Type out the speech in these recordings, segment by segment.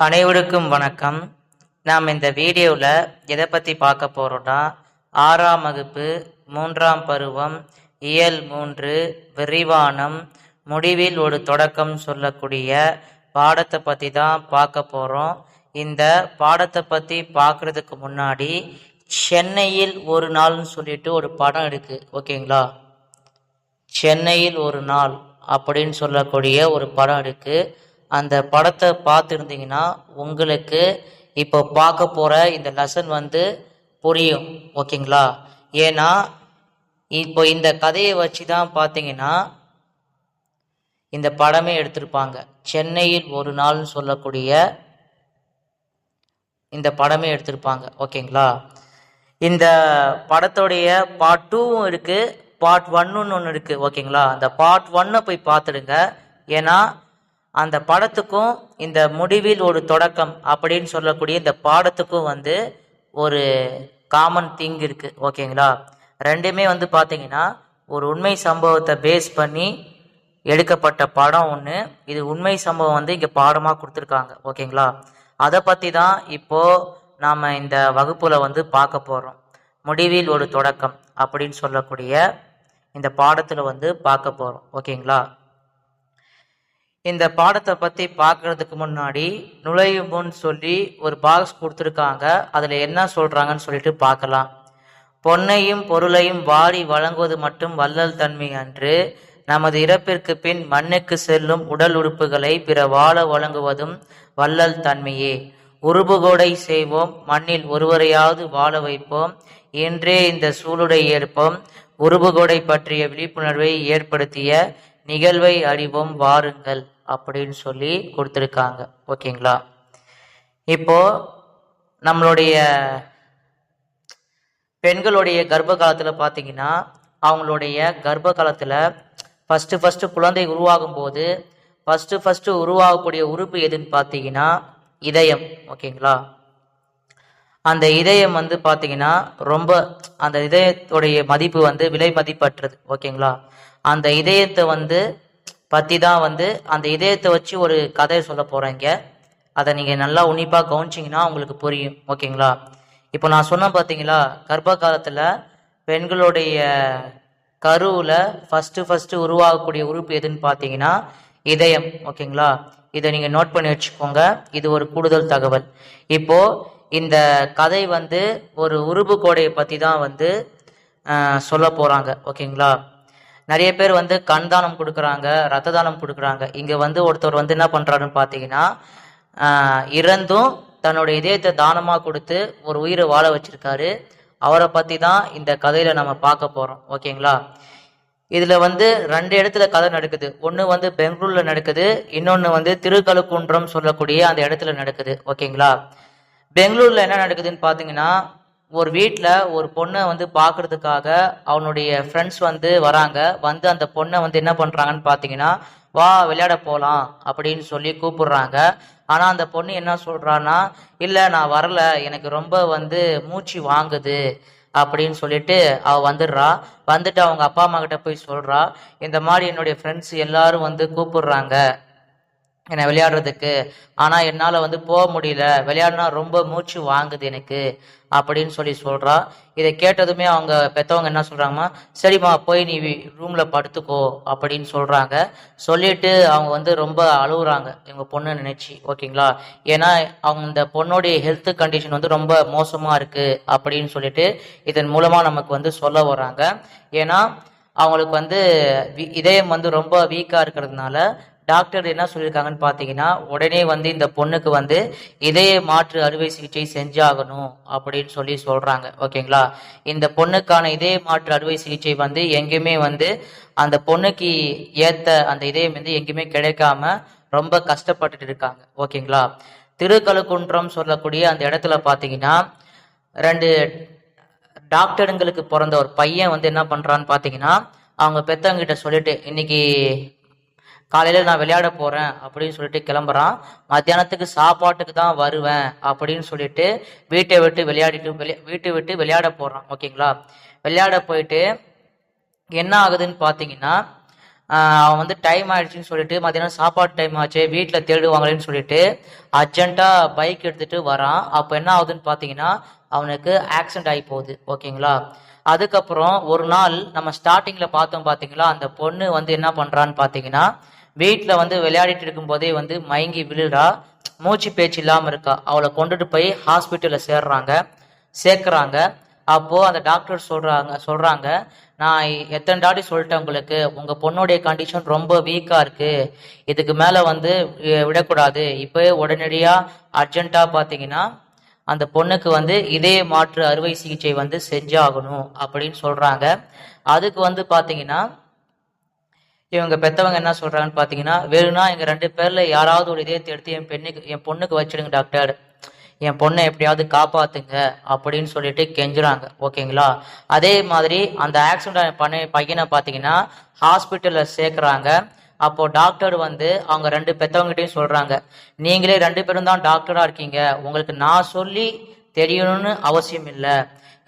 அனைவருக்கும் வணக்கம். நாம் இந்த வீடியோவில் எதை பற்றி பார்க்க போகிறோம்னா ஆறாம் வகுப்பு மூன்றாம் பருவம் இயல் மூன்று விரிவானம் முடிவில் ஒரு தொடக்கம் சொல்லக்கூடிய பாடத்தை பற்றி தான் பார்க்க போகிறோம் இந்த பாடத்தை பற்றி பார்க்குறதுக்கு முன்னாடி சென்னையில் ஒரு நாள்னு சொல்லிட்டு ஒரு படம் இருக்குது ஓகேங்களா? சென்னையில் ஒரு நாள் அப்படின்னு சொல்லக்கூடிய ஒரு படம் இருக்குது அந்த படத்தை பார்த்துருந்தீங்கன்னா உங்களுக்கு இப்போ பார்க்க போகிற இந்த லெசன் வந்து புரியும். ஓகேங்களா? ஏன்னா இப்போ இந்த கதையை வச்சு தான் பார்த்தீங்கன்னா இந்த படமே எடுத்திருப்பாங்க. சென்னையில் ஒரு நாள்னு சொல்லக்கூடிய இந்த படமே எடுத்திருப்பாங்க. ஓகேங்களா? இந்த படத்தோடைய பார்ட் டூவும் இருக்குது பார்ட் ஒன்னுன்னு ஒன்று இருக்குது ஓகேங்களா? அந்த பார்ட் ஒன்னை போய் பார்த்துடுங்க. ஏன்னா அந்த படத்துக்கும் இந்த முடிவில் ஒரு தொடக்கம் அப்படின்னு சொல்லக்கூடிய இந்த பாடத்துக்கும் வந்து ஒரு காமன் திங் இருக்குது ஓகேங்களா? ரெண்டுமே வந்து பார்த்தீங்கன்னா ஒரு உண்மை சம்பவத்தை பேஸ் பண்ணி எடுக்கப்பட்ட படம் ஒன்று இது உண்மை சம்பவம் வந்து இங்கே பாடமாக கொடுத்துருக்காங்க ஓகேங்களா? அதை பற்றி தான் இப்போது நாம் இந்த வகுப்பில் வந்து பார்க்க போகிறோம் முடிவில் ஒரு தொடக்கம் அப்படின்னு சொல்லக்கூடிய இந்த பாடத்தில் வந்து பார்க்க போகிறோம் ஓகேங்களா? இந்த பாடத்தை பற்றி பார்க்கறதுக்கு முன்னாடி நுழையும் முன் சொல்லி ஒரு பாக்ஸ் கொடுத்துருக்காங்க. அதில் என்ன சொல்கிறாங்கன்னு சொல்லிட்டு பார்க்கலாம். பொன்னையும் பொருளையும் வாரி வழங்குவது மட்டும் வள்ளல் தன்மை அன்று நமது இறப்பிற்கு பின் மண்ணுக்கு செல்லும் உடல் உறுப்புகளை பிற வாழ வழங்குவதும் வள்ளல் தன்மையே. உருபுகோடை செய்வோம் மண்ணில் ஒருவரையாவது வாழ வைப்போம் இன்றே இந்த சூளுடை ஏற்போம். உருபுகோடை பற்றிய விழிப்புணர்வை ஏற்படுத்திய நிகழ்வை அறிவோம் வாருங்கள். அப்படின்னு சொல்லி கொடுத்துருக்காங்க. ஓகேங்களா? இப்போ நம்மளுடைய பெண்களுடைய கர்ப்ப காலத்தில் பார்த்தீங்கன்னா அவங்களுடைய கர்ப்ப காலத்தில் ஃபஸ்ட்டு ஃபஸ்ட்டு குழந்தை உருவாகும் போது ஃபஸ்ட்டு ஃபஸ்ட்டு உருவாகக்கூடிய உறுப்பு எதுன்னு பார்த்தீங்கன்னா இதயம். ஓகேங்களா? அந்த இதயம் வந்து பார்த்தீங்கன்னா ரொம்ப அந்த இதயத்துடைய மதிப்பு வந்து விலை மதிப்பற்றது. ஓகேங்களா? அந்த இதயத்தை வந்து பற்றி தான் வந்து அந்த இதயத்தை வச்சு ஒரு கதையை சொல்ல போகிறேங்க அதை நீங்கள் நல்லா உன்னிப்பாக கவனிச்சிங்கன்னா உங்களுக்கு புரியும். ஓகேங்களா? இப்போ நான் சொன்னேன் பார்த்தீங்களா கர்ப்ப காலத்தில் பெண்களுடைய கருவில் ஃபஸ்ட்டு ஃபஸ்ட்டு உருவாகக்கூடிய உறுப்பு எதுன்னு பார்த்தீங்கன்னா இதயம். ஓகேங்களா? இதை நீங்கள் நோட் பண்ணி வச்சுக்கோங்க. இது ஒரு கூடுதல் தகவல். இப்போது இந்த கதை வந்து ஒரு உருபு கோடையை பற்றி தான் வந்து சொல்ல போகிறாங்க ஓகேங்களா? நிறைய பேர் வந்து கண் தானம் கொடுக்குறாங்க ரத்த தானம் கொடுக்குறாங்க. இங்கே வந்து ஒருத்தர் வந்து என்ன பண்ணுறாருன்னு பார்த்தீங்கன்னா இறந்தும் தன்னோட இதயத்தை தானமாக கொடுத்து ஒரு உயிரை வாழ வச்சிருக்காரு. அவரை பற்றி தான் இந்த கதையில் நம்ம பார்க்க போகிறோம் ஓகேங்களா? இதில் வந்து ரெண்டு இடத்துல கதை நடக்குது. ஒன்று வந்து பெங்களூரில் நடக்குது. இன்னொன்று வந்து திருக்கழுக்குன்றம் சொல்லக்கூடிய அந்த இடத்துல நடக்குது. ஓகேங்களா? பெங்களூரில் என்ன நடக்குதுன்னு பார்த்தீங்கன்னா ஒரு வீட்டில் ஒரு பொண்ணை வந்து பார்க்கறதுக்காக அவனுடைய ஃப்ரெண்ட்ஸ் வந்து வராங்க. வந்து அந்த பொண்ணை வந்து என்ன பண்ணுறாங்கன்னு பார்த்தீங்கன்னா வா விளையாட போகலாம் அப்படின்னு சொல்லி கூப்பிடுறாங்க. ஆனால் அந்த பொண்ணு என்ன சொல்கிறான்னா இல்லை நான் வரல. எனக்கு ரொம்ப வந்து மூச்சு வாங்குது அப்படின்னு சொல்லிட்டு அவ வந்துடுறா. வந்துட்டு அவங்க அப்பா அம்மா கிட்ட போய் சொல்றா. இந்த மாதிரி என்னுடைய ஃப்ரெண்ட்ஸ் எல்லாரும் வந்து கூப்பிடுறாங்க. என்னை விளையாடுறதுக்கு. ஆனால் என்னால் வந்து போக முடியல. விளையாடினா ரொம்ப மூச்சு வாங்குது எனக்கு அப்படின்னு சொல்லி சொல்கிறா இதை கேட்டதுமே அவங்க பெற்றவங்க என்ன சொல்கிறாங்கன்னா சரிம்மா போய் நீ ரூமில் படுத்துக்கோ அப்படின்னு சொல்கிறாங்க சொல்லிட்டு அவங்க வந்து ரொம்ப அழுகுறாங்க எங்கள் பொண்ணு நினச்சி ஓகேங்களா? ஏன்னா அவங்க இந்த பொண்ணுடைய ஹெல்த் கண்டிஷன் வந்து ரொம்ப மோசமாக இருக்குது அப்படின்னு சொல்லிட்டு இதன் மூலமாக நமக்கு வந்து சொல்ல வராங்க ஏன்னா அவங்களுக்கு வந்து வி- இதயம் வந்து ரொம்ப வீக்காக இருக்கிறதுனால டாக்டர் என்ன சொல்லியிருக்காங்கன்னு பார்த்தீங்கன்னா உடனே வந்து இந்த பொண்ணுக்கு வந்து இதய மாற்று அறுவை சிகிச்சை செஞ்சாகணும் அப்படின்னு சொல்லி சொல்கிறாங்க ஓகேங்களா? இந்த பொண்ணுக்கான இதய மாற்று அறுவை சிகிச்சை வந்து எங்கேயுமே வந்து அந்த பொண்ணுக்கு ஏற்ற அந்த இதயம் வந்து எங்கேயுமே கிடைக்காம ரொம்ப கஷ்டப்பட்டுட்டு இருக்காங்க. ஓகேங்களா? திருக்கழுக்குன்றம் சொல்லக்கூடிய அந்த இடத்துல பார்த்தீங்கன்னா ரெண்டு டாக்டருங்களுக்கு பிறந்த ஒரு பையன் வந்து என்ன பண்ணுறான்னு பார்த்தீங்கன்னா அவங்க பெத்தவங்க கிட்ட சொல்லிட்டு இன்னைக்கு காலையில நான் விளையாட போறேன் அப்படின்னு சொல்லிட்டு கிளம்புறான். மத்தியானத்துக்கு சாப்பாட்டுக்கு தான் வருவேன் அப்படின்னு சொல்லிட்டு வீட்டை விட்டு விளையாடிட்டு விளையா வீட்டை விட்டு விளையாட போறான். ஓகேங்களா? விளையாட போயிட்டு என்ன ஆகுதுன்னு பார்த்தீங்கன்னா அவன் வந்து டைம் ஆயிடுச்சுன்னு சொல்லிட்டு மத்தியானம் சாப்பாடு டைம் ஆச்சு வீட்டில் தேடுவாங்களேன்னு சொல்லிட்டு அர்ஜென்ட்டாக பைக் எடுத்துட்டு வரான். அப்போ என்ன ஆகுதுன்னு பார்த்தீங்கன்னா அவனுக்கு ஆக்சிடென்ட் ஆகி போகுது. ஓகேங்களா? அதுக்கப்புறம் ஒரு நாள் நம்ம ஸ்டார்டிங்கில் பார்த்தோம் பார்த்தீங்களா அந்த பொண்ணு வந்து என்ன பண்ணுறான்னு பார்த்தீங்கன்னா வீட்டில் வந்து விளையாடிட்டு இருக்கும்போதே வந்து மயங்கி விழுறா. மூச்சு பேச்சு இல்லாமல் இருக்கா. அவளை கொண்டுட்டு போய் ஹாஸ்பிட்டலில் சேர்றாங்க. சேர்க்குறாங்க. அப்போது அந்த டாக்டர் சொல்கிறாங்க சொல்கிறாங்க நான் எத்தனை டாடி சொல்லிட்டேன் உங்களுக்கு. உங்கள் பொண்ணுடைய கண்டிஷன் ரொம்ப வீக்காக இருக்குது இதுக்கு மேலே வந்து விடக்கூடாது. இப்போ உடனடியாக அர்ஜென்ட்டாக பார்த்தீங்கன்னா அந்த பொண்ணுக்கு வந்து இதே மாற்று அறுவை சிகிச்சை வந்து செஞ்சாகணும். அப்படின்னு சொல்கிறாங்க அதுக்கு வந்து பார்த்தீங்கன்னா இவங்க பெத்தவங்க என்ன சொல்றாங்கன்னு பாத்தீங்கன்னா வேணும்னா எங்க ரெண்டு பேர்ல யாராவது ஒரு இதயத்தை எடுத்து என் பெண்ணுக்கு என் பொண்ணுக்கு வச்சிடுங்க டாக்டர். என் பொண்ணை எப்படியாவது காப்பாத்துங்க அப்படின்னு சொல்லிட்டு கெஞ்சுறாங்க. ஓகேங்களா? அதே மாதிரி அந்த ஆக்சிடென்ட் பண்ண பையனை பாத்தீங்கன்னா ஹாஸ்பிட்டல்ல சேர்க்கறாங்க. அப்போ டாக்டர் வந்து அவங்க ரெண்டு பெத்தவங்ககிட்டயும் சொல்றாங்க. நீங்களே ரெண்டு பேரும் தான் டாக்டரா இருக்கீங்க. உங்களுக்கு நான் சொல்லி தெரியணும்னு அவசியம் இல்லை.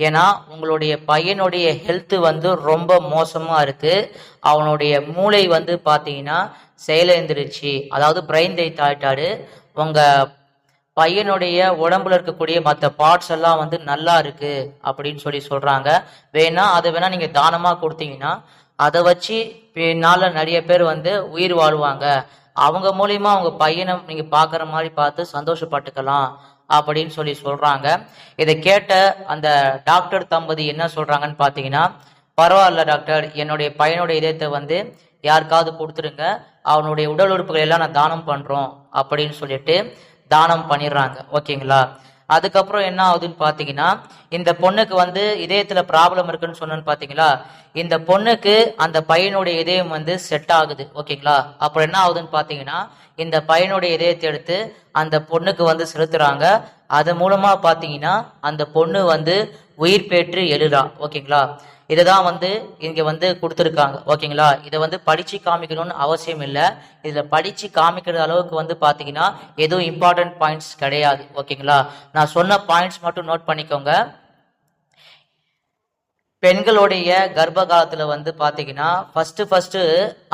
ஏன்னா உங்களுடைய பையனுடைய ஹெல்த்து வந்து ரொம்ப மோசமாக இருக்குது அவனுடைய மூளை வந்து பார்த்தீங்கன்னா செயலிழந்துருச்சு அதாவது பிரெயின் டெய்த் ஆயிட்டாரு. உங்கள் பையனுடைய உடம்புல இருக்கக்கூடிய மற்ற பார்ட்ஸ் எல்லாம் வந்து நல்லா இருக்குது அப்படின்னு சொல்லி சொல்கிறாங்க வேணா அதை வேணால் நீங்கள் தானமாக கொடுத்தீங்கன்னா அதை வச்சு பின்னால் நிறைய பேர் வந்து உயிர் வாழ்வாங்க. அவங்க மூலியமா அவங்க பையனை நீங்க பாக்குற மாதிரி பார்த்து சந்தோஷப்பட்டுக்கலாம் அப்படின்னு சொல்லி சொல்றாங்க. இதை கேட்ட அந்த டாக்டர் தம்பதி என்ன சொல்றாங்கன்னு பாத்தீங்கன்னா பரவாயில்ல டாக்டர் என்னுடைய பையனுடைய இதயத்தை வந்து யாருக்காவது கொடுத்துருங்க. அவனுடைய உடல் உறுப்புகள் எல்லாம் நான் தானம் பண்றோம் அப்படின்னு சொல்லிட்டு தானம் பண்ணிடுறாங்க. ஓகேங்களா? அதுக்கப்புறம் என்ன ஆகுதுன்னு பாத்தீங்கன்னா இந்த பொண்ணுக்கு வந்து இதயத்துல ப்ராப்ளம் இருக்குன்னு சொன்னேன்னு பாத்தீங்களா? இந்த பொண்ணுக்கு அந்த பையனுடைய இதயம் வந்து செட் ஆகுது ஓகேங்களா? அப்புறம் என்ன ஆகுதுன்னு பாத்தீங்கன்னா இந்த பையனுடைய இதயத்தை எடுத்து அந்த பொண்ணுக்கு வந்து செலுத்துறாங்க. அது மூலமா பாத்தீங்கன்னா அந்த பொண்ணு வந்து உயிர் பெற்று எழுறா ஓகேங்களா? இதுதான் வந்து இங்கே வந்து கொடுத்துருக்காங்க. ஓகேங்களா? இதை வந்து படித்து காமிக்கணும்னு அவசியம் இல்லை. இதில் படித்து காமிக்கிற அளவுக்கு வந்து பார்த்தீங்கன்னா எதுவும் இம்பார்ட்டன்ட் பாயிண்ட்ஸ் கிடையாது. ஓகேங்களா? நான் சொன்ன பாயிண்ட்ஸ் மட்டும் நோட் பண்ணிக்கோங்க. பெண்களுடைய கர்ப்ப காலத்தில் வந்து பார்த்தீங்கன்னா ஃபஸ்ட்டு ஃபஸ்ட்டு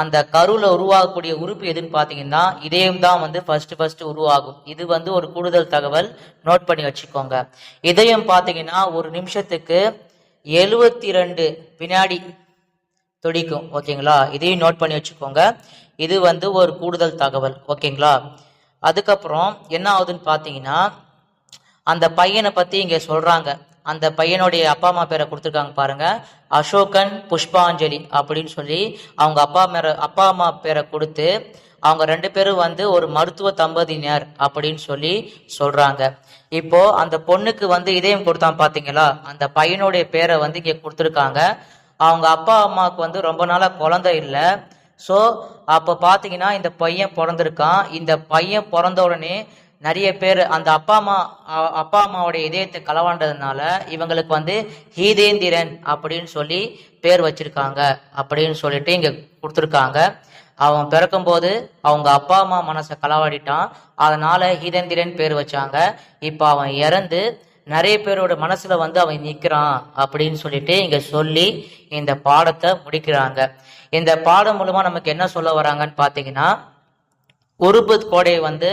அந்த கருவில் உருவாகக்கூடிய உறுப்பு எதுன்னு பார்த்தீங்கன்னா இதயம் தான் வந்து ஃபஸ்ட்டு ஃபஸ்ட்டு உருவாகும். இது வந்து ஒரு கூடுதல் தகவல். நோட் பண்ணி வச்சுக்கோங்க. இதயம் பார்த்தீங்கன்னா ஒரு நிமிஷத்துக்கு எழுவத்தி ரெண்டு வினாடி துடிக்கும் ஓகேங்களா? இதையும் நோட் பண்ணி வச்சுக்கோங்க. இது வந்து ஒரு கூடுதல் தகவல் ஓகேங்களா? அதுக்கப்புறம் என்ன ஆகுதுன்னு பார்த்தீங்கன்னா அந்த பையனை பற்றி இங்கே சொல்கிறாங்க அந்த பையனுடைய அப்பா அம்மா பேரை கொடுத்துருக்காங்க பாருங்க. அசோகன் புஷ்பாஞ்சலி அப்படின்னு சொல்லி அவங்க அப்பா மேர அப்பா அம்மா பேரை கொடுத்து அவங்க ரெண்டு பேரும் வந்து ஒரு மருத்துவ தம்பதியினர் அப்படின்னு சொல்லி சொல்றாங்க. இப்போ அந்த பொண்ணுக்கு வந்து இதயம் கொடுத்தான் பாத்தீங்களா? அந்த பையனுடைய பேரை வந்து இங்க கொடுத்துருக்காங்க. அவங்க அப்பா அம்மாவுக்கு வந்து ரொம்ப நாளா குழந்தை இல்லை. ஸோ அப்போ பார்த்தீங்கன்னா இந்த பையன் பிறந்திருக்கான். இந்த பையன் பிறந்த உடனே நிறைய பேர் அந்த அப்பா அம்மா அப்பா அம்மாவுடைய இதயத்தை களவாண்டதுனால இவங்களுக்கு வந்து ஹீதேந்திரன் அப்படின்னு சொல்லி பேர் வச்சிருக்காங்க அப்படின்னு சொல்லிட்டு இங்க கொடுத்துருக்காங்க. அவன் பிறக்கும்போது அவங்க அப்பா அம்மா மனசை களவாடிட்டான். அதனால ஹீதேந்திரன் பேர் வச்சாங்க. இப்போ அவன் இறந்து நிறைய பேரோட மனசுல வந்து அவன் நிற்கிறான் அப்படின்னு சொல்லிட்டு இங்க சொல்லி இந்த பாடத்தை முடிக்கிறாங்க. இந்த பாடம் மூலமா நமக்கு என்ன சொல்ல வராங்கன்னு பாத்தீங்கன்னா உருப்பு கோடையை வந்து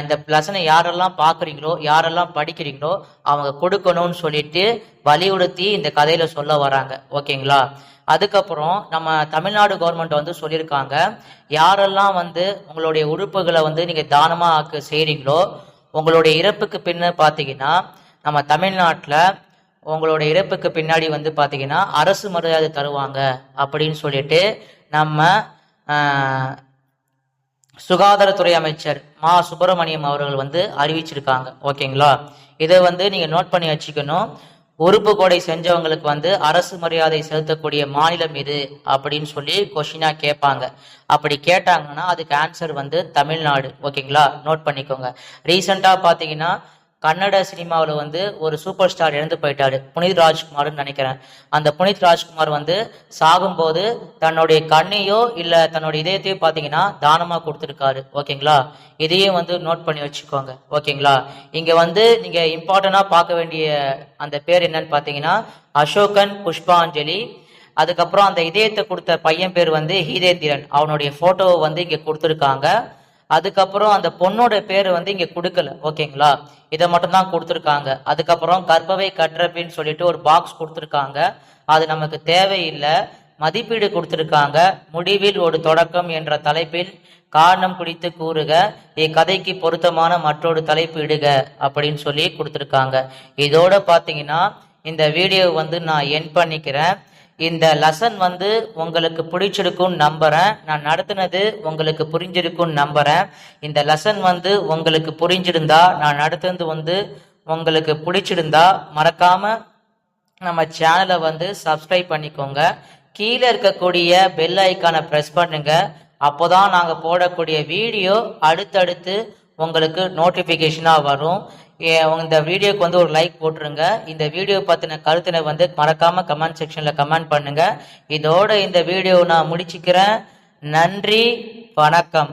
இந்த லெசனை யாரெல்லாம் பார்க்குறீங்களோ யாரெல்லாம் படிக்கிறீங்களோ அவங்க கொடுக்கணும்னு சொல்லிட்டு வலியுறுத்தி இந்த கதையில சொல்ல வராங்க. ஓகேங்களா? அதுக்கப்புறம் நம்ம தமிழ்நாடு கவர்மெண்ட் வந்து சொல்லியிருக்காங்க யாரெல்லாம் வந்து உங்களுடைய உறுப்புகளை வந்து நீங்க தானமாக ஆக்க உங்களுடைய இறப்புக்கு பின்னு பார்த்தீங்கன்னா நம்ம தமிழ்நாட்டில் உங்களோட இறப்புக்கு பின்னாடி வந்து பார்த்தீங்கன்னா அரசு மரியாதை தருவாங்க அப்படின்னு சொல்லிட்டு நம்ம சுகாதாரத்துறை அமைச்சர் மா சுப்பிரமணியம் அவர்கள் வந்து அறிவிச்சிருக்காங்க. ஓகேங்களா? இதை வந்து நீங்கள் நோட் பண்ணி வச்சுக்கணும். உறுப்பு கொடை செஞ்சவங்களுக்கு வந்து அரசு மரியாதை செலுத்தக்கூடிய மாநிலம் இது அப்படின்னு சொல்லி கொஷினா கேட்பாங்க. அப்படி கேட்டாங்கன்னா அதுக்கு ஆன்சர் வந்து தமிழ்நாடு. ஓகேங்களா நோட் பண்ணிக்கோங்க. ரீசெண்டாக பாத்தீங்கன்னா கன்னட சினிமாவில் வந்து ஒரு சூப்பர் ஸ்டார் இறந்து போயிட்டாரு. புனித் ராஜ்குமார்னு நினைக்கிறேன். அந்த புனித் ராஜ்குமார் வந்து சாகும்போது தன்னுடைய கண்ணையோ இல்லை தன்னுடைய இதயத்தையோ பார்த்தீங்கன்னா தானமாக கொடுத்துருக்காரு. ஓகேங்களா? இதையும் வந்து நோட் பண்ணி வச்சுக்கோங்க. ஓகேங்களா? இங்கே வந்து நீங்கள் இம்பார்ட்டண்ட்டாக பார்க்க வேண்டிய அந்த பேர் என்னன்னு பார்த்தீங்கன்னா அசோகன் புஷ்பாஞ்சலி. அதுக்கப்புறம் அந்த இதயத்தை கொடுத்த பையன் பேர் வந்து ஹீதேந்திரன். அவனுடைய ஃபோட்டோவை வந்து இங்கே கொடுத்துருக்காங்க. அதுக்கப்புறம் அந்த பொண்ணோட பேர் வந்து இங்க கொடுக்கல ஓகேங்களா? இதை மட்டும் தான் கொடுத்துருக்காங்க. அதுக்கப்புறம் கற்பவை கற்றபின்னு சொல்லிட்டு ஒரு பாக்ஸ் கொடுத்துருக்காங்க. அது நமக்கு தேவையில்லை. மதிப்பீடு கொடுத்துருக்காங்க. முடிவில் ஒரு தொடக்கம் என்ற தலைப்பில் காரணம் குறித்து கூறுக. இக்கதைக்கு பொருத்தமான மற்றொரு தலைப்பு இடுக அப்படின்னு சொல்லி கொடுத்துருக்காங்க. இதோட பார்த்தீங்கன்னா இந்த வீடியோ வந்து நான் என் பண்ணிக்கிறேன். இந்த லெசன் வந்து உங்களுக்கு பிடிச்சிருக்கும்னு நம்புறேன். நான் நடத்தினது உங்களுக்கு புரிஞ்சிருக்கும்னு நம்புறேன். இந்த லெசன் வந்து உங்களுக்கு புரிஞ்சிருந்தா நான் நடத்துனது வந்து உங்களுக்கு பிடிச்சிருந்தா மறக்காம நம்ம சேனலை வந்து சப்ஸ்கிரைப் பண்ணிக்கோங்க. கீழே இருக்கக்கூடிய பெல் ஐக்கானை ப்ரெஸ் பண்ணுங்க. அப்போதான் நாங்கள் போடக்கூடிய வீடியோ அடுத்தடுத்து உங்களுக்கு நோட்டிஃபிகேஷனாக வரும். இந்த வீடியோக்கு வந்து ஒரு லைக் போட்டுருங்க. இந்த வீடியோ பற்றின கருத்தினை வந்து மறக்காம கமெண்ட் செக்ஷனில் கமெண்ட் பண்ணுங்க. இதோட இந்த வீடியோ நான் முடிச்சுக்கிறேன். நன்றி வணக்கம்.